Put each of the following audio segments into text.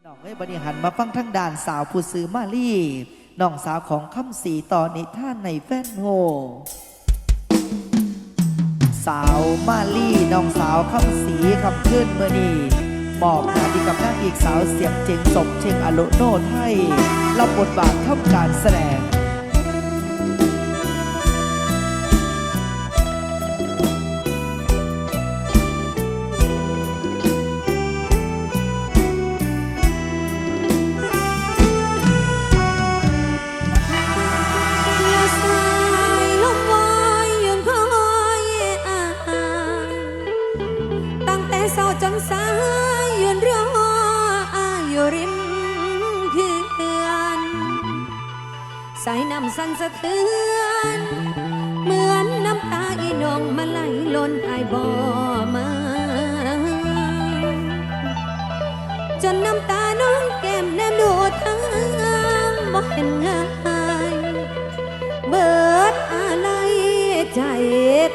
ี่น้องเอ้บริหารมาฟังทั้งด่านสาวผู้ซื้อมาลี่น้องสาวของคำสีตอนนิท่านในแฟนโฮสาวมาลี่น้องสาวคำสีคำขึ้นเมื่อนี้บอกงาดีกับนางเอกสาวเสียงเจ๋งสมเชงอโลโนไทยรับบทบาทท่ำการแสดง สายน้ำสั่นสะเตือน เหมือนน้ำตาอีนองมาไหลล้นอายบ่อมา จนน้ำตาน้องแก้มแนมดูทางบ่เห็นง่ายเบิดอะไรใจ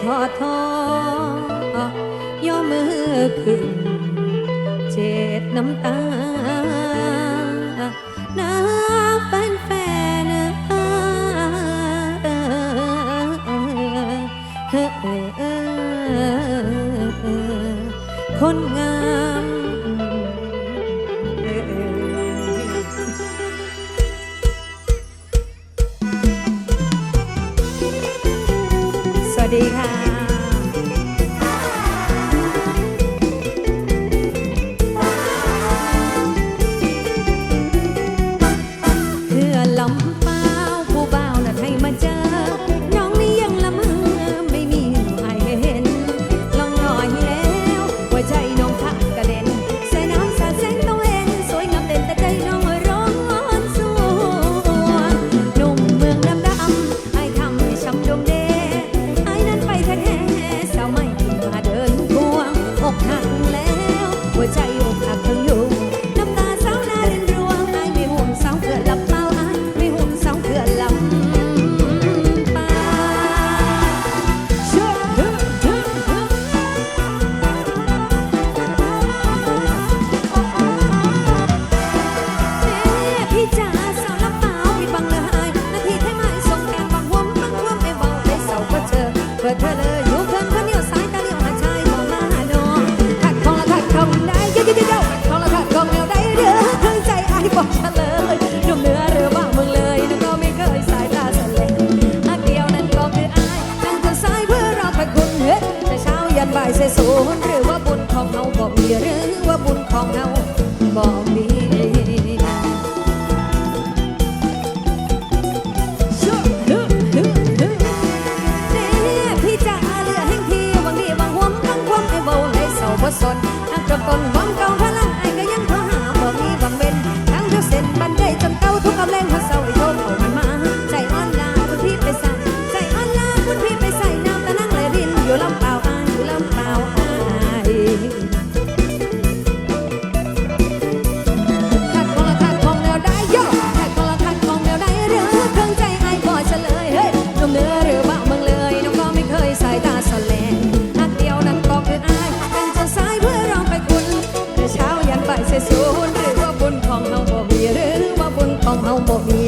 ทอทอย่อมือขึ้นเจ็ดน้ำตา dejar. เฮาบ่มี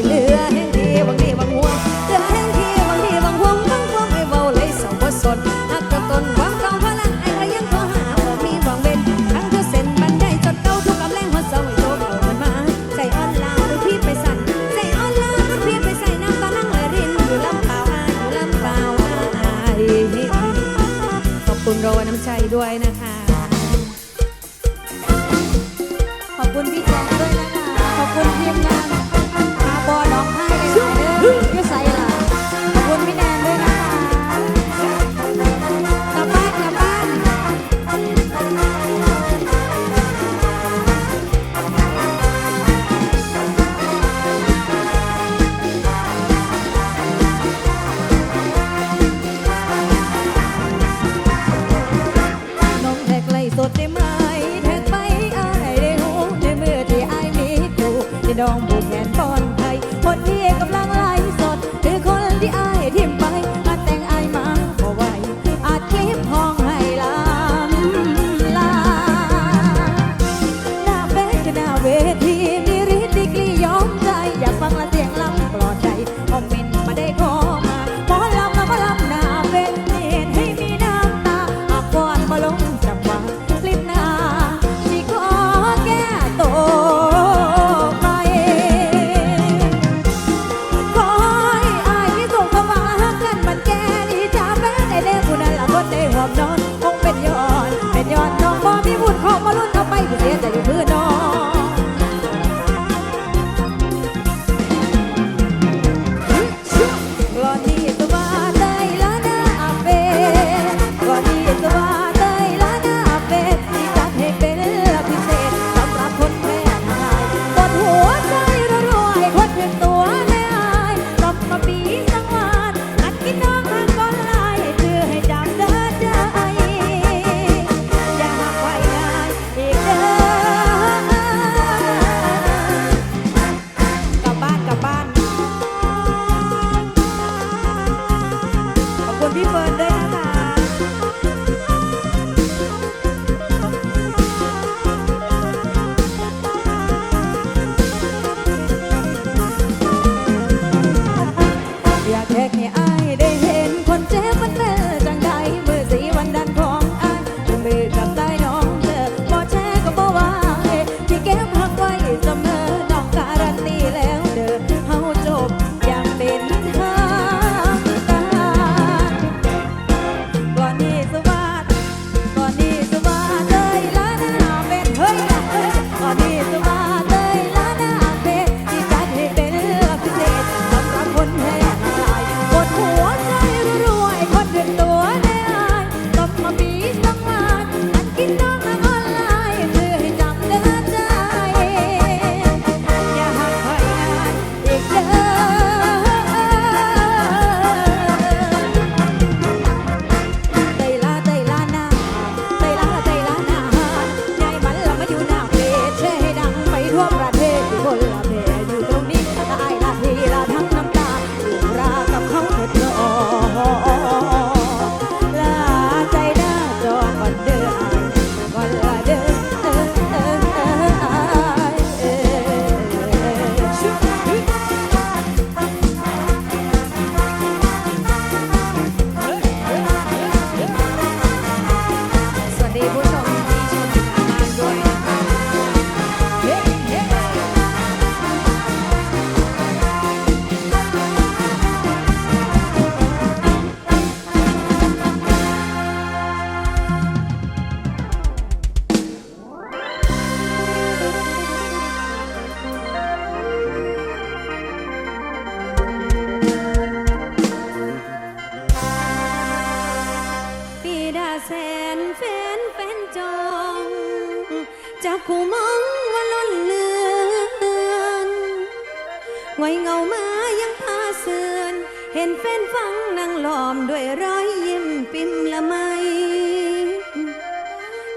เห็นแฟนฟังนั่งล้อมด้วยรอยยิ้มปิ่มละไม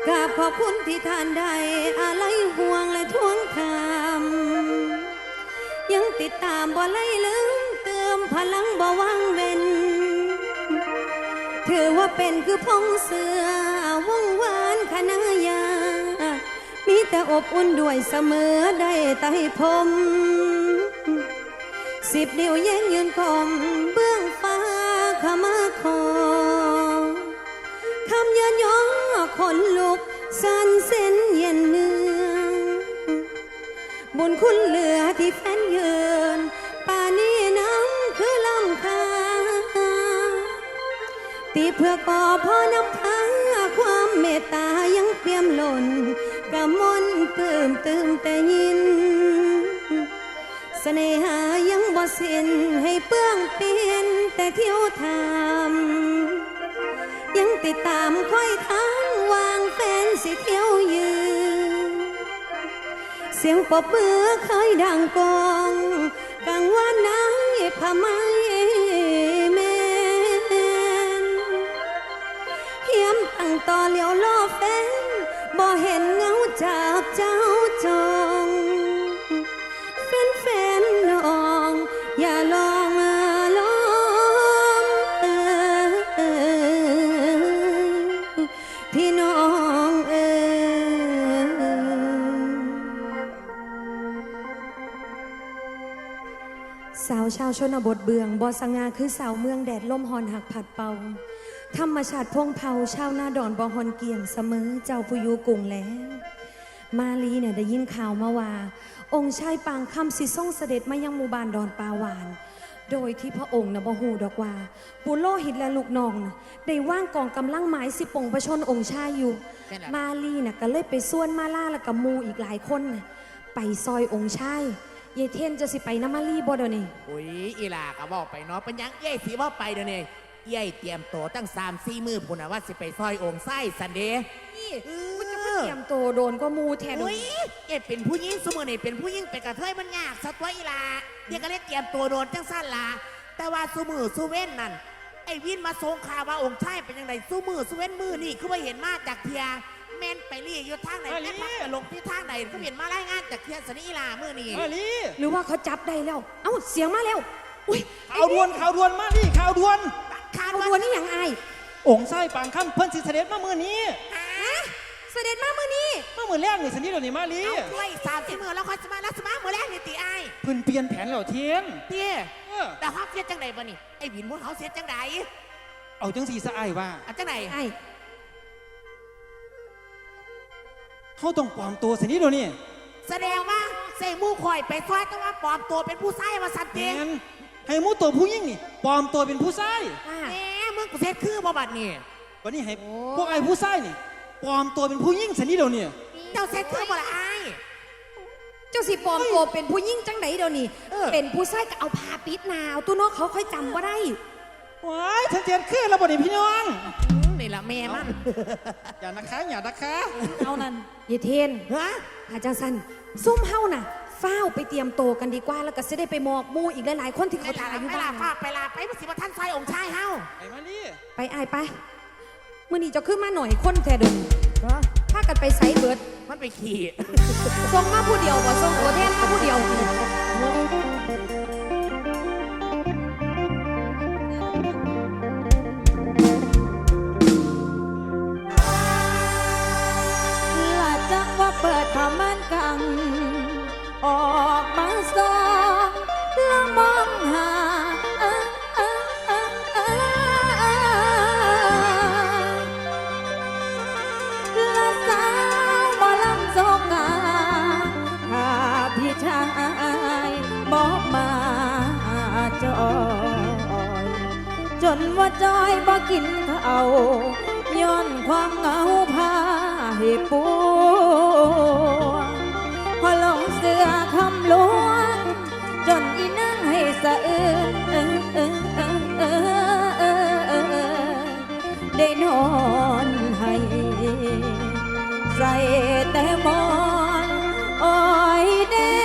กราบขอบคุณที่ท่านใดอะไรห่วงและทวงถามยังติดตามบ่ไล่ลืมเติมพลังบ่วางเว้นถือว่าเป็นคือพงเสือว่องหวานคณะยา มีแต่อบอุ่นด้วยเสมอได้แต่ผม สิบเดียวแย่งยืนกลมเบื้องฟ้าขมาคอคำยันย้อขนลุกสันเส้นเย็นเนื้อบนคุณเหลือที่แฟนยืนป่านี้น้ำคือลำคาตีเพื่อก่อพ่อน้ำพังความเมตตายังเปี่ยมหล่นกระมนเติมเติมแต่ยิน น่หายังบ่สิ้นให้เปื้องเปลี่ยนแต่เที่ยวทำยังติดตามค่อยค้างวางแฟนสิเที่ยวยืน เสียงปอบมือเคยดังกองกลางวันนายพะไม่เมนเฮียมตั้งต่อเลี้ยวล่อแฟนบ่เห็นเงาจากเจ้า สาวชาวชนบทเบืองบอสงาคือสาวเมืองแดดลมหอนหักผัดเป่าธรรมชาติพงเผาชาวนาดอนบอฮอนเกียงเสมอเจ้าผู้อยู่กรุงแล้ว มาลีเนี่ยได้ยินข่าวมาว่า องค์ชายปางคำสิส่งเสด็จมายังหมู่บ้านดอนปาวาน โดยที่พระองค์นะบ่ฮู้ดอกว่า ปุโรหิตและลูกน้องนะได้ว่างกองกำลังหมายสิปงประชนองค์ชายอยู่แม่นล่ะมาลีน่ะก็เลยไปส่วนมาล่าและกับหมูอีกหลายคนน่ะไปซอยองค์ชาย ยายเทนจะสิไปน้ำมาลีบ่เดี๋ยวนี้อุ้ยอีหลาก็บอกไปเนาะเป็นหยังเย้ยสีว่าไปเดี๋ยวนี้เย้ยเตรียมตัวตั้งสามสี่มือพุ่นนะว่าสิไปซอยองค์ไส้สันเดย์ นี่เอมันจะอมาเตรียมตัวโดนก็มูแทนอุ้ยเย้ยเป็นผู้หญิงสมือนี่เป็นผู้หญิงเป็นกระเทยมันยากสัตว์ตัวอีหลาเดี๋ยวก็เลยเตรียมตัวโดนจังสั้นละแต่ว่าสูมือสูเว้นนั่นไอ้วินมาทรงข่าวว่าองค์ชายเป็นยังไงสูมือสูเว้นมือนี่คือว่าเห็นมาจากเทีย แม่นไปรีอยู่ทางไหนมาลีแม่พักไปลงที่ทางไหนก็เห็นมารายงานจากเทียสนิอีหลามือนี่มาลีหรือว่าเขาจับได้แล้ว เอ้าเสียงมาแล้ว อุ้ยข่าวด่วนข่าวด่วนมาลีข่าวด่วน คาดเอาว่าตัวนี่อย่างไอายองค์ไส้ปางค่ำเพิ่นสิเสด็จมามื้อนี้ฮะเสด็จมาเมื่อนี้มามื้อแรกนี่สันนี้เดี๋ยวนี้มาลีเอาด้วยสามสิบมือแล้วคอยสมาแล้วสมาเมื่อแรกนี่ตีไอ้ายเพิ่นเปลี่ยนแผนแล้วเทียนเตี้ยเออแต่เขาเสียจังไหนบ่นี่ไอ้วินมุนเขาเสียจังไหนเอาจังสีสะอายว่าเอาจังไหนไอ้าย เฮาต้องปลอมตัวสันนี้เดี๋ยวนี้แสดงว่าเสกหมู่คอยไปซอยแต่ว่าปลอมตัวเป็นผู้ชายมาสันแมตินให้หมูตัวผู้หญิงนี่ปลอมตัวเป็นผู้ชายอ่าแหมมึงกูเซ็ตคือบ่บัดนี่ วันนี้ให้พวกไอ้ผู้ชายนี่ปลอมตัวเป็นผู้หญิงสันนี้เดี๋ยวนี้เจ้าเซ็ตคือบ่ละไอ้าย เจ้าสิปลอมตัวเป็นผู้หญิงจังไหนเดี๋ยวนี้ เออ เป็นผู้ชายก็เอาผ้าปิดหนาวตู้นอกเขาค่อยจำว่าได้ว้ายฉันเจียนขึ้นแล้วบ่นี่พี่น้องอืม นี่ละแม่มันอย่านะคะอย่านะคะเอานั่นยายเทนฮะอาจารย์สันซุ่มเฮาน่ะเฝ้าวไปเตรียมโตวกันดีกว่า แล้วก็จะได้ไปหมอกหมู่อีกหลายๆคนที่ไปเขาลาถ่ายอยู่ไปบ้าลานฝากไปลาไปมันสิว่าท่านซอยองค์ชายเฮาไปมาลีไปไอายไปมื่อนี้เจะขึ้นมาหน่อยคนแทเดินถ้ากันไปไซเบิร์ดมันไปขี่ส่งมาผู้เดียวบ่ส่งโอเทนมาผู้เดียว จอยบ่กินข้าวย้อนความเหงาพาให้ปวงพอลงเสือคำลวงจนอีนั่งให้สะอื้นเออเออเออเออเออเออได้นอนให้ใส่แต่มอนอ้ยเด้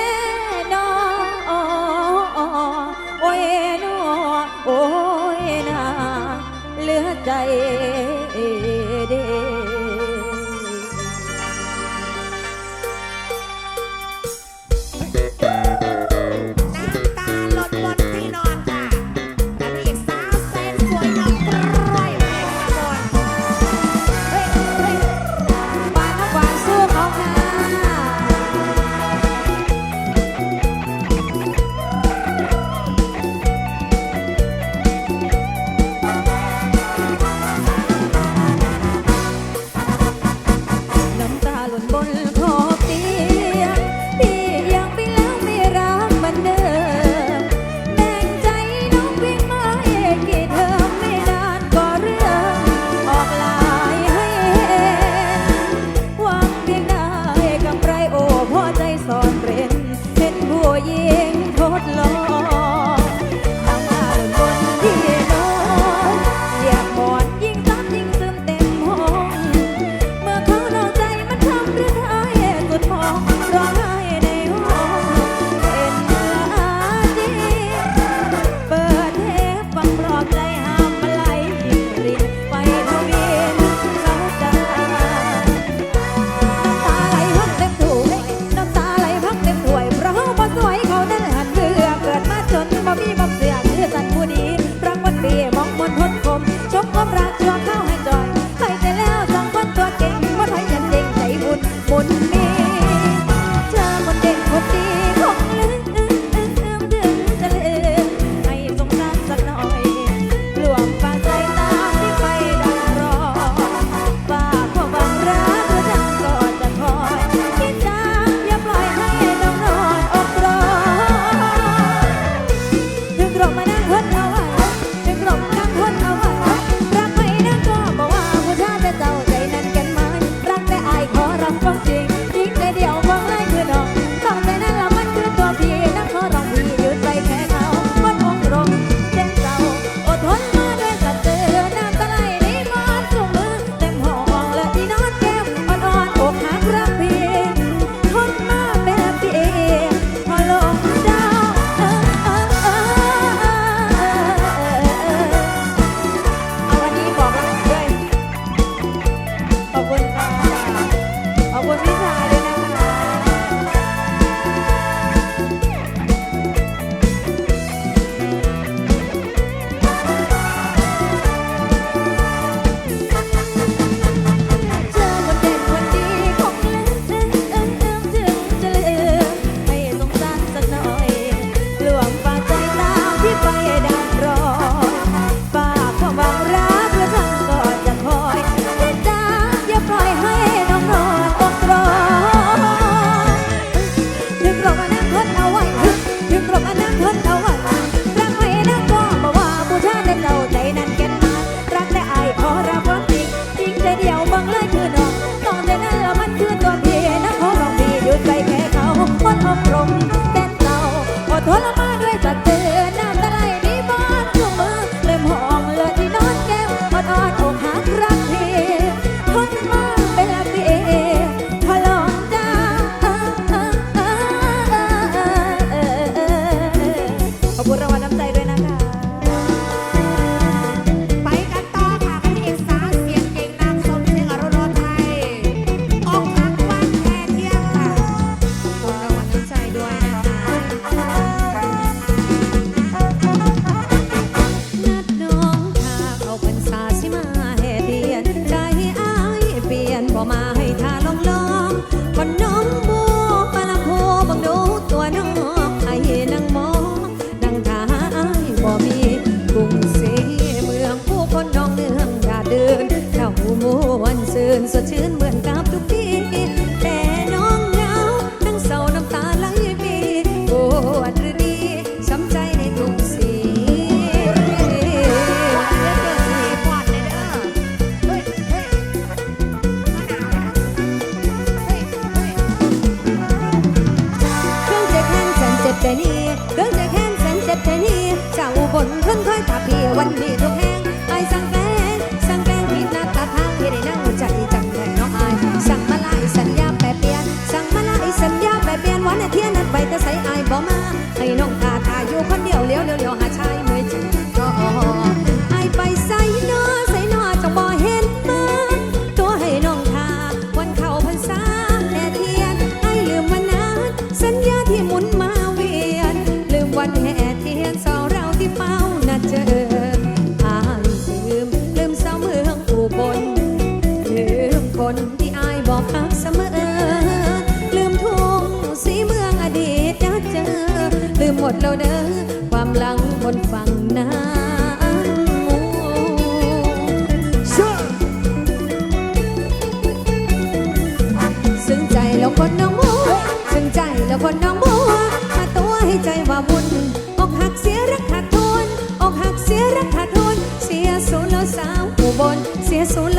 我妈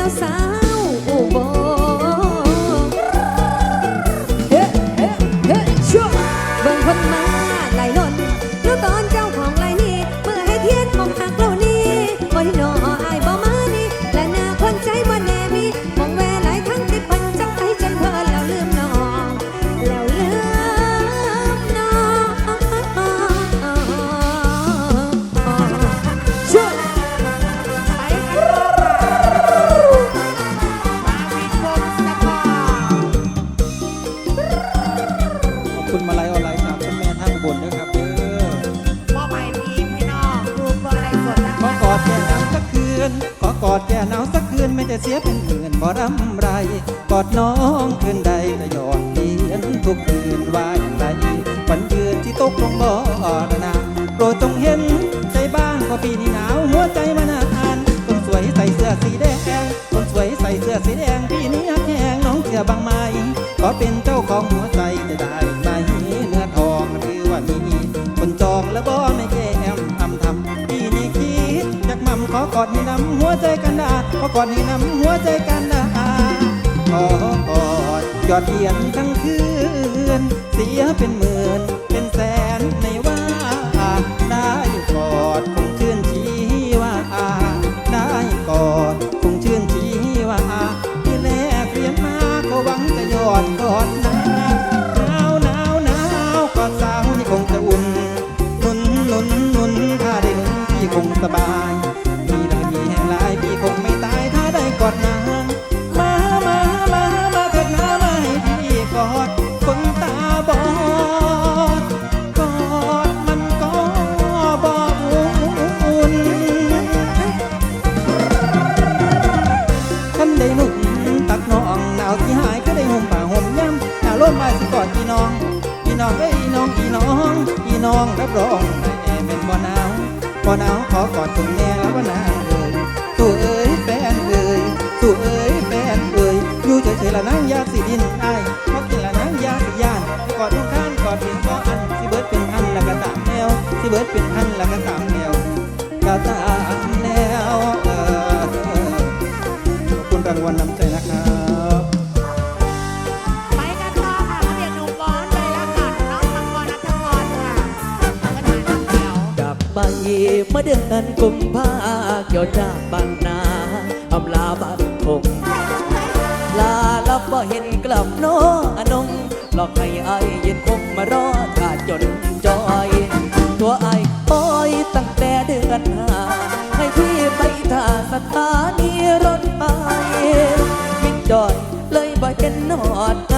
i'm sabe. อดแก่หนาวสักคืนไม่จะเสียเป็นเคืนบ่รำไร กอดน้องคืนใดก็ยอดเลี้ยนทุกคืนว่าอย่างไรฝันยืนที่ตกลงบ่อนาโปรดจงเห็นใจบ้านพอปีนี้หนาวหัวใจมานอ่านคนสวยใส่เสื้อสีแดง คนสวยใส่เสื้อสีแดงปีนี้แห้งน้องเสื้อบางไม้ขอเป็นเจ้าของหัวใจจะได้ กอดให้นำหัวใจกันนะขอกอดให้นำหัวใจกันนะขอกอดยอดเยี่ยนทั้งคืน เสียเป็นหมื่นเป็นแสนในวัน สิหายก็ได้ห่มป่าห่มย่ำหน้าล่มมาสิกอดอีน้องอีน้องเอ้ยอีน้องอีน้องอีน้องรับรองแอเป็นบ่หนาวบ่หนาวขอกอดถึงแน่แล้วบ่หนาวเลยตู่เอ้ยแฟนเอ้ยตู่เอ้ยแฟนเอ้ยอยู่เฉยๆละนั่งยาสิดินไอ้เมากินละนั่งยาสิย่านกอดทุกข้านกอดพี่ก็อันสิเบิร์ดเป็นพันละก็ตามแนวสิเบิร์ดเป็นพันละก็ตามแนวก็ตามแนวเออขอบคุณรางวัลน้ำใจนะครับ มื่อเดือนกุมภาเกี่ยวจากบ้านนาอำลาบ้านคงลาลับบ่เห็นกลับโนอนงหลอกให้อายยืนคงมารอถ้าจนจอย ตัวอายคอยตั้งแต่เดือนห้าให้พี่ไปท่าสถานีรถไฟมิดจอยเลยบ่เห็นนอดไง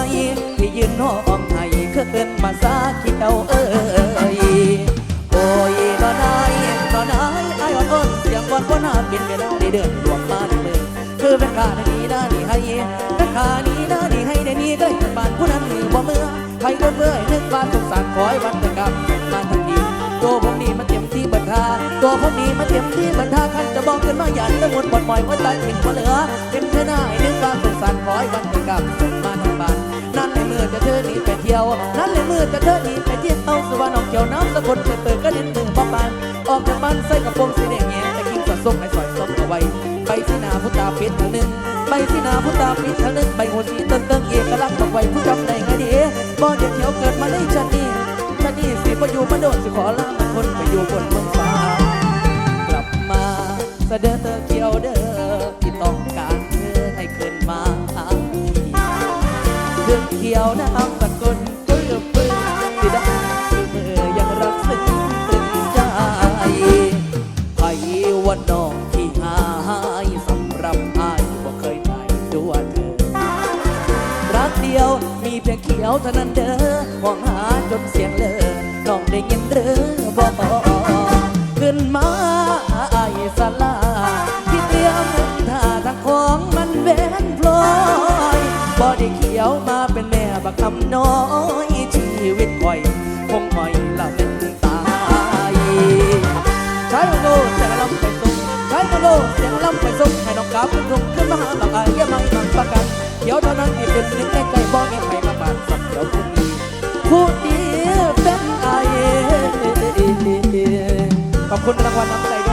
ที่ยืนห้องให้เคินมาซาเขียวเอ้ย นะนี่ให้นขานี้นะนี่ให้ในนี้ก็เห็นบ้านผู้นั้นมือบ่เมื่อใครก็เมื่อยนึกบ้านสงสารคอยวันแต่กรรมมาทันทีตัวผมนี่มันเต็มที่บรรทาตัวผมนี่มันเต็มที่บรรทาคันจะบอกขึ้นมาหยันตะมุดบดปล่อยหัวใจทิ้งมาเหลือเป็นเธอหน้าให้นึกบ้านสงสารคอยวันแต่กรรมมาทั้งบ้านนั่นเลยมือจะเธอหนีไปเที่ยว นั่นเลยมือจะเธอหนีไปเที่ยวเอาสวรรค์ออกเกี่ยวน้ำสะกดเปิดเปิดก็เน้นมือป้องปานออกจากบ้านใส่กระโปรงสีแดงแง่แต่กิ้งสะสมให้สอยซบเอาไว้ ใบสีหนาพุตาปิดทางหนึ่งใบสีหนาพุตาปิดทางหนึ่งใบหัวสีเติ้งเติ้งเอกลักษณ์บอกไว้ผู้จำได้ไงดีบ่เด็กเขียวเกิดมาในชาตินี้ชาตินี้สิประอยู่มาโดนสิขอลาคนไปอยู่บนเมืองฟ้ากลับมาเสด็จเกี่ยวเด้อที่ต้องการเธอให้ขึ้นมาทีเครื่องเขียวน้ำสกุ มีเพียงเขียวเท่านั้นเด้อมองหาจนเสียงเลอน้องได้ยินเด้อบอกขึ้นมาไอ้ายสลา เสียงลำไปส่งให้น้องกาเป็นทุ่งขึ้นมาหาบักอายอย่าไม่บังประกันเดี๋ยวเท่านั้นที่เป็นหนึ่งในใจบอกให้ใครมาบานสักเดี๋ยวคนนี้ผู้ดีเป็นไอายขอบคุณรางวัลน้ำใจ